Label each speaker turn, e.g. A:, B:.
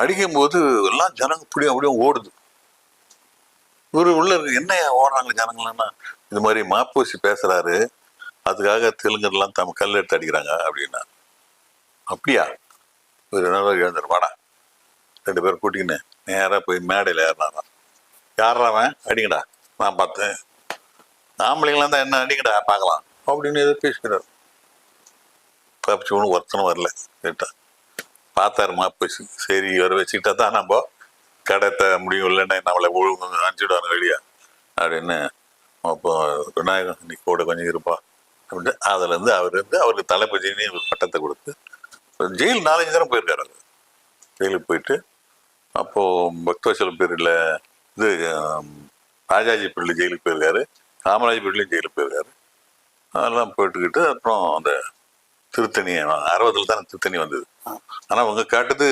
A: அடிக்கும்போது எல்லாம் ஜனங்க இப்படியும் அப்படியும் ஓடுது. இவரு உள்ள என்ன ஓடுறாங்க ஜனங்கள்னா இது மாதிரி மாப்பூசி பேசுறாரு. அதுக்காக தெலுங்கர்லாம் தம் கல் எடுத்து அடிக்கிறாங்க அப்படின்னா. அப்படியா? ஒரு என்ன எழுந்துரு? வாடா. ரெண்டு பேரும் கூட்டிக்கின்னு நேராக போய் மேடையில் ஏறினாராம். யாராவன் அடிங்கடா. நான் பார்த்தேன். ஆம்பளைங்களாம் தான் என்ன? அடிங்கடா பார்க்கலாம். அப்படின்னு எதோ பேசிக்கிறார். தப்பிச்சு ஒன்றும் ஒருத்தனும் வரல. கேட்டான் பார்த்தாரு மாப்போசி சரி இவரை வச்சுக்கிட்டா தான் நம்ம கடத்த முடியும் இல்லைன்னா நம்மளை ஒழுங்கு அனுப்பிச்சுடுவாங்க வெளியா. அப்படின்னு அப்போ விநாயகன் நீ கூட கொஞ்சம் இருப்பா. அப்படின்ட்டு அதுலேருந்து அவர் வந்து அவருக்கு தளபதினு ஒரு பட்டத்தை கொடுத்து ஜெயில் நாலஞ்சு தரம் போயிருக்காரு அவர். ஜெயிலுக்கு போயிட்டு அப்போது பக்தவசல பீரியடில் இது ராஜாஜி பீரியடில் ஜெயிலுக்கு போயிருக்காரு காமராஜ் பீரியட்லையும் ஜெயிலுக்கு போயிருக்காரு. அதெல்லாம் போயிட்டுக்கிட்டு அப்புறம் அந்த திருத்தணி அறுபதுல தான் திருத்தணி வந்தது. ஆனால் அவங்க காட்டுது